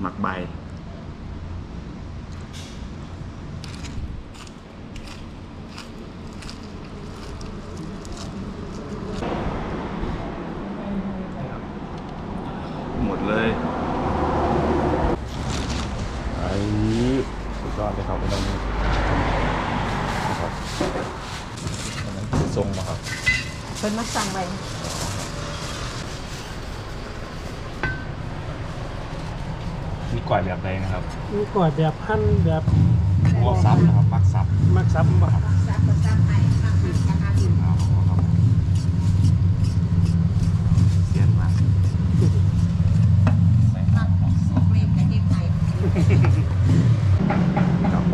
หมักใบ หมดเลยไอ้สุดยอดเลยครับวันนี้นะครับวันนั้นคือทรงมาครับเพิ่นมาสั่งไว้ มีก่อยแบบใดนะครับมีก่อยแบบพันแบบพวกซับนะครับมักซับมักซับบ่ครับซักก็ซักให้ซักให้ราคาดีเอาครับเสียนมากใส่ครับสกเล็กกับเฮ็ดไทยครับ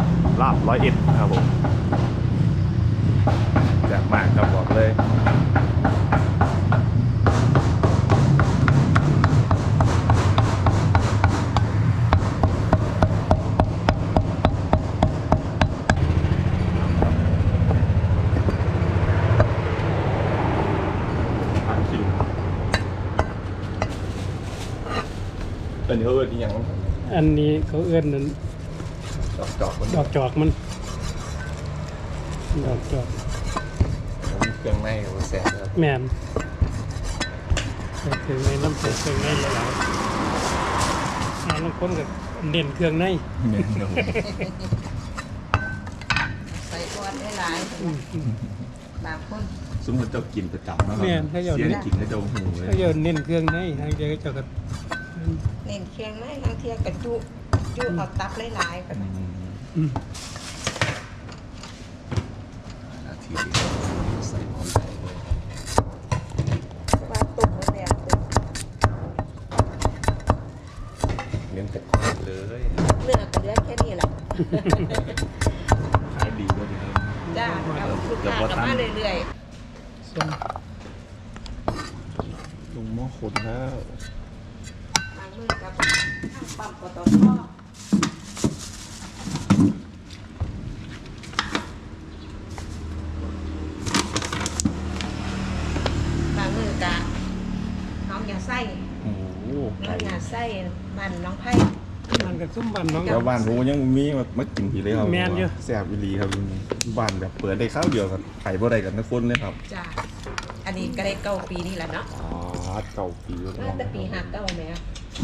ลาบร้อยเอ็ดนะครับผมแซ่บมากครับบอกเลย ผ่านคิวอั นนี้เขาเอิ้นอีหยังครับอันนี้เขาเอื้อนนั้นดอกจอกมันดอกจอกมันดอกจอกมีเครื่องในกับแสบครับแมนใส่เครื่องในน้ำใส่เครื่องในหลายๆอ่าบางคนก็เน้นเครื่องในเมนครับผมใส่ก้อนได้หลายอืมอืม บางคนสมมติเจ้ากินประจำนะครับแม่นถ้าเจ้า เสียงกินให้เจ้าหูเลยก็จะเน้นเครื่องในทางเดียวก็จะก็ เน้นเคียงไม้ทางเที่ยงกระจุจุเอาตับหลายๆกันอืมอืมนาทีเดียวใส่หอมใส่เลยว่าตุ่มมันแล้วตุ่มเน้นแต่ข้าวเลยเนื้อก็เหลือแค่นี้แหละขายดีด้วยนะครับจ้าเอาลูกค้ากลับมาเรื่อยส้มลงหม้อคนแล้วๆบาง มื้อกับข้างปั๊มปตทบางมื้อกะน้องอย่าไส้โอ้โหน้ไก่องอย่าไส้บ้านน้องไผ่มันกับซุ้มบันน้อง แล้วบ้านผมยังมีมามากินทีเลยครับแม่นอยู่ แซ่บอีหลีครับบ้านแบบเปิดได้ข้าวเดียวกับไข่บ่ได้กันทุกคนเลยครับจ้าอันนี้ก็ได้เก้าปีนี่แหละเนาะอ๋อเก่าปีแล้วเมื่อแต่ปีห้าเก้าแม่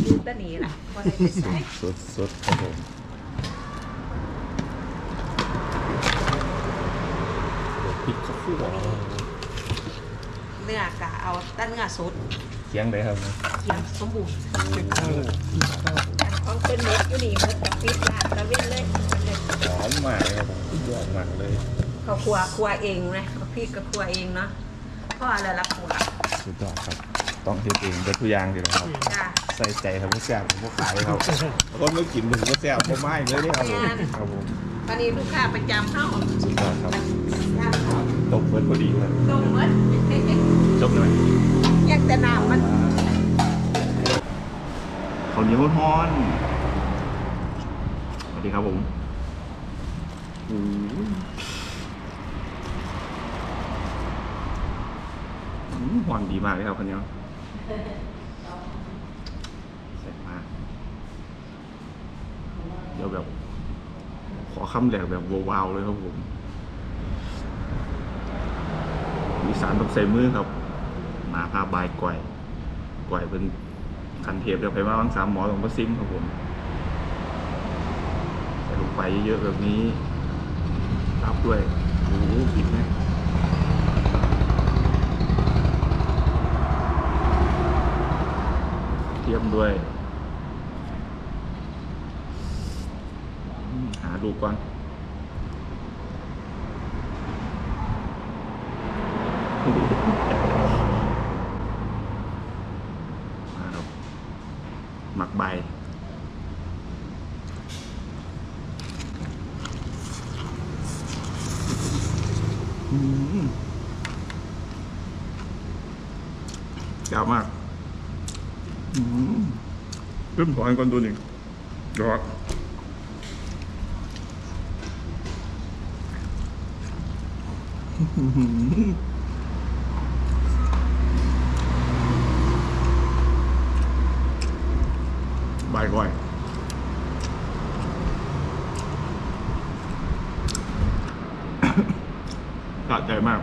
อยู่แตะนี้ล่ะพอได้ไปใส่สดสดครับผมพริกข้าวคั่วเนื้อกะเอาแตั้เนื้อสดเคียงได้ครับเคียงสมบูรณ์ข้าวข้าวอันของเป็นเม็ดอยู่นี่มันกับปิดร้านตะเวนเลยหอมมากเลยครับผมยอดมากเลย เขาครัวครัวเองนะเขาพี่ก็ครัวเองเนาะพ่ออะไรละครัวสุดยอดครับ ต้องเฮ็ดเองเป็นทุกอย่างเลยนะครับ จ้า ใส่ใจครับพวกแซ่บพวกขายครับคนไม่กินมึงก็แซ่บพวกไม้เลยเนี่ยครับผมครับผมตอนนี้ลูกค้าประจำเข้าสุดยอดครับย่างเขาตบเบิร์ดพอดีเลยต้มมัดจบหน่อยยังแต่น้ำมันข้าวเหนียวฮ้อนสวัสดีครับผมอู้หูหวานดีมากเลยครับข้าวเหนียวแซ่บมาก เดี๋ยวแบบ ขอคำแรกแบบวาวๆเลยครับผม มีสารต้องใส่มือครับหมาพาบายก่อยก่อยเป็นคันเทปเดี๋ยวไปว่าวังสามหมอของพระซิมครับผมใส่ลงไปเยอะๆแบบนี้รับด้วยโอ้โหผิดไหมเทียมด้วย อืมหาดูก่อนมาครับหมักใบอืมยาวมากอืมเริ่มถอนก่อนตัวหนึ่งยอด บายก่อยสะใจมาก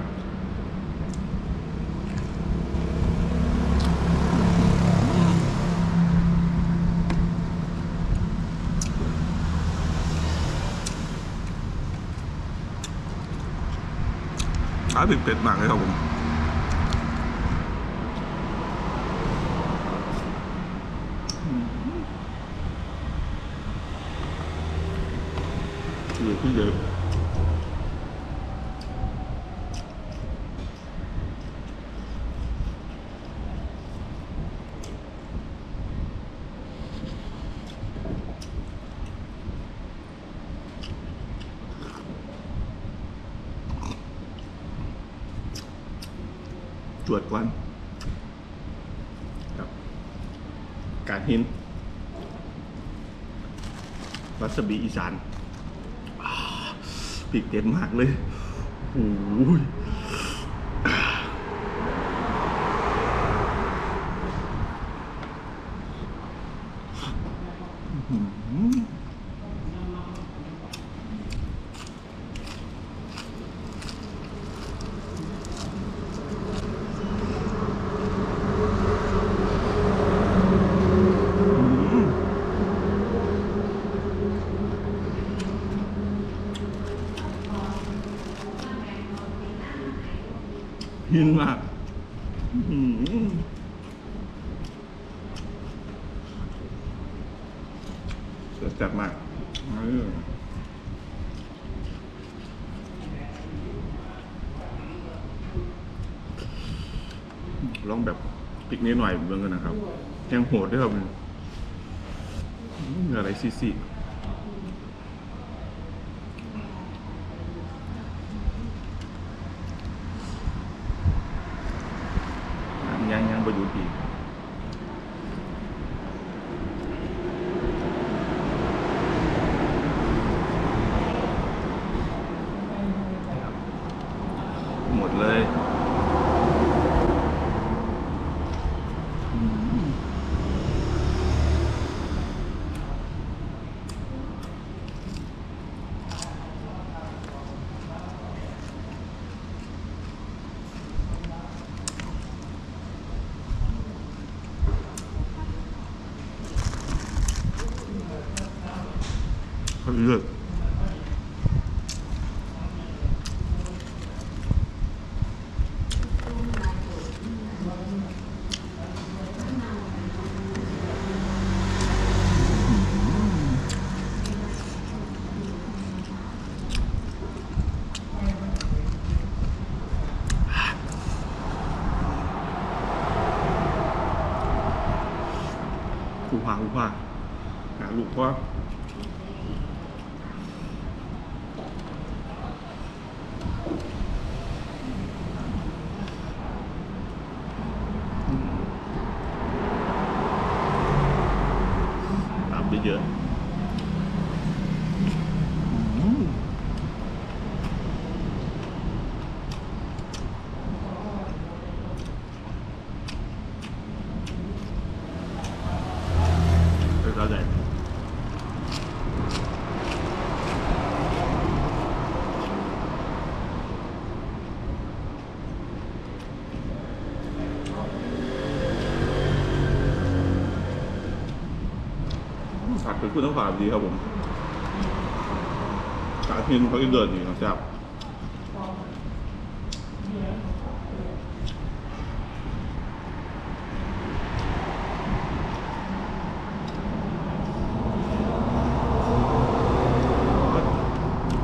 ขาถึงเป็ดมากเลยครับผมเหลือที่เยอะ จวดกวันครับ การหินวัสบีอีสานปีกเด็ดมากเลยโอ้ย หินมากเสียจัดมากลองแบบปิกนิดหน่อยเบิ่งกันนะครับ ยังโหดด้วยครับอืมอะไรซีซียังยังประยุทธ์อีกหมดเลยอืม เขาเลือกกูพากูพาหาลูกพ่อตามไปเยอะอืม เป็นร้านใหญ่ผักเป็นคุณต้องฝากดีครับผมการที่เขาเดินอยู่นะครับ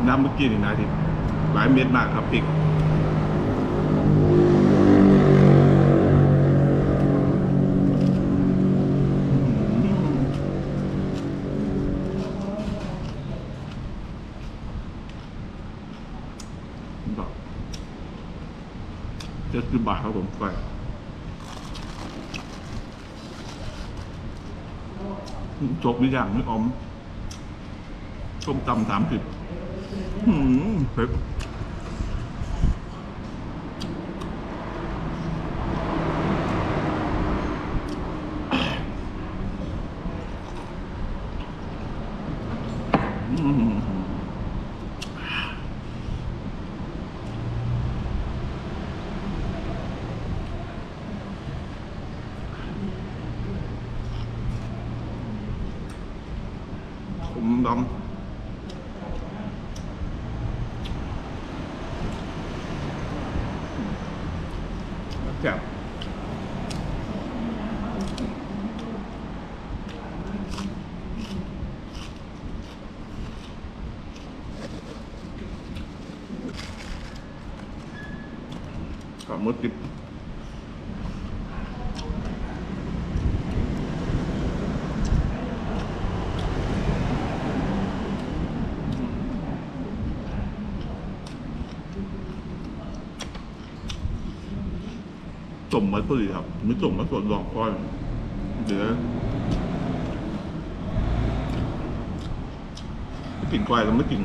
น้ำเมื่อกี้นี่นะที่หลายเม็ดมากครับพริกเจ็ดสิบบาทครับผมไปจบหรือยังไม่ออมส้มตำสามสิบ หืมเผ็ผมดำ กับมือติดจมมาพอดีครับไม่จมมาส่วนรองก้อนเดี๋ยวไม่กินก้อยแล้วไม่กิน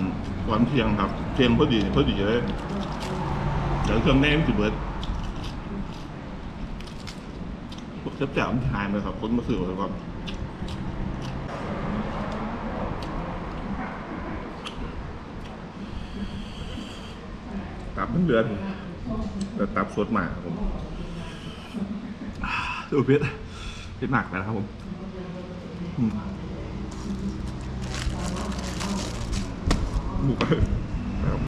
หวันเที่ยงครับเที่ยงพอดีพอดีเลยเดี๋ยวเครื่องแน่นสิเบิร์ดเจ็บแจ๋วมันหายไปครับคนมาสื่อไว้ก่อนตับมันเดือนแต่ตับสดมากครับผมดูเพชรเพชรหนักนะครับผมหมูกระ